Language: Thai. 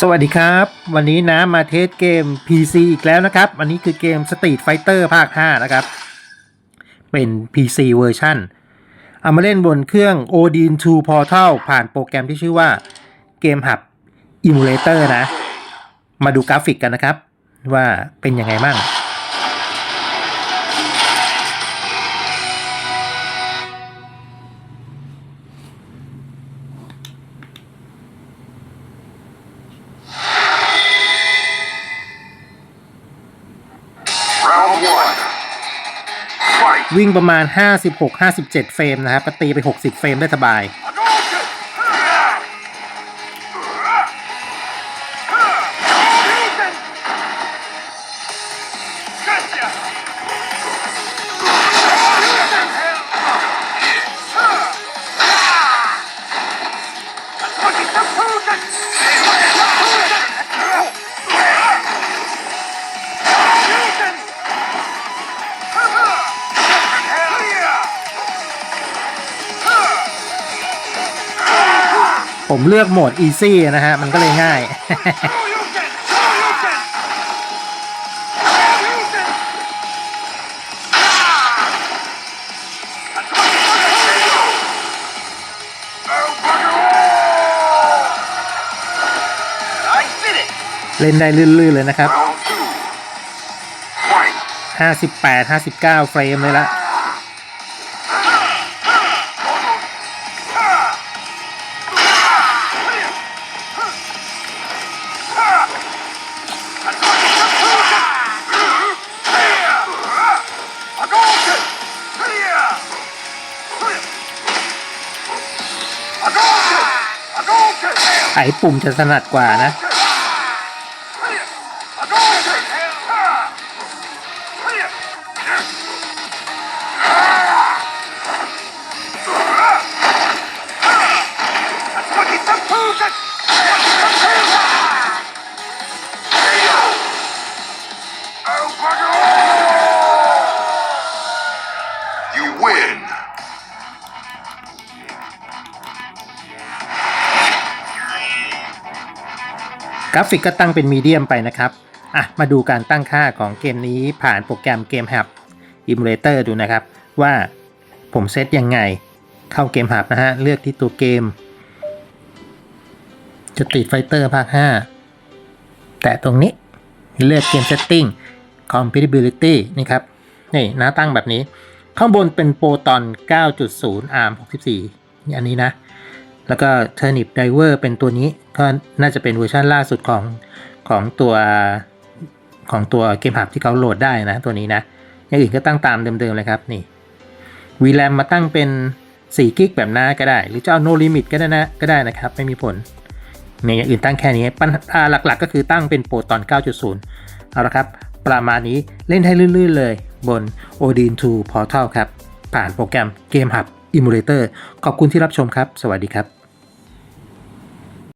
สวัสดีครับ วันนี้นะมาเทสเกม PC อีกแล้วนะครับ อันนี้คือเกม Street Fighter ภาค 5 นะครับ เป็น PC เวอร์ชันเอามาเล่นบนเครื่อง Odin 2 Portal ผ่านโปรแกรมที่ชื่อว่าเกมหับ Emulator นะ มาดูกราฟิกกันนะครับ ว่าเป็นยังไงบ้าง วิ่งประมาณ 56-57 เฟรมนะครับก็ตีไป 60 เฟรมได้สบาย ผมเลือกโหมด Easy นะฮะ มันก็เลยง่าย เล่นได้ลื่นๆเลยนะครับ 58 59 เฟรมเลยละ ไอ้ปุ่มจะถนัดกว่านะ กราฟิกก็ตั้งเป็นมีเดียมไปนะครับอะมาดูการตั้งค่าของเกมนี้ผ่านโปรแกรมเกม Hub Emulator ดูนะครับ ว่าผมเซตยังไง เข้าเกม Hub นะฮะ เลือกที่ตัวเกมจะติดไฟเตอร์ภาค 5 แต่ตรงนี้เลือกเกม Setting Compatibility นี่ครับ นี่หน้าตั้งแบบนี้ ข้างบนเป็นโปรตอน 9.0 ARM 64 อันนี้นะ แล้วก็ Turnip Diver เป็นตัวนี้ก็น่าจะเป็นเวอร์ชันล่าสุดของของตัวของตัวเกมหับที่เขาโหลดได้นะตัวนี้นะ อย่างอื่นก็ตั้งตามเดิมๆเลยครับนี่ VRAM มาตั้งเป็น4กิกแบบหน้าก็ได้ หรือจะเอา no limit ก็ได้นะก็ได้นะครับ ไม่มีผลในอย่างอื่นตั้งแค่นี้ปัญหาหลักๆ ก็คือตั้งเป็นโปรตอน 9.0 เอาละครับ ประมาณนี้เล่นให้ลื่นๆเลยบน Odin 2 Portal ครับ ผ่านโปรแกรม อิมูเลเตอร์ขอบคุณที่รับชมครับ สวัสดีครับ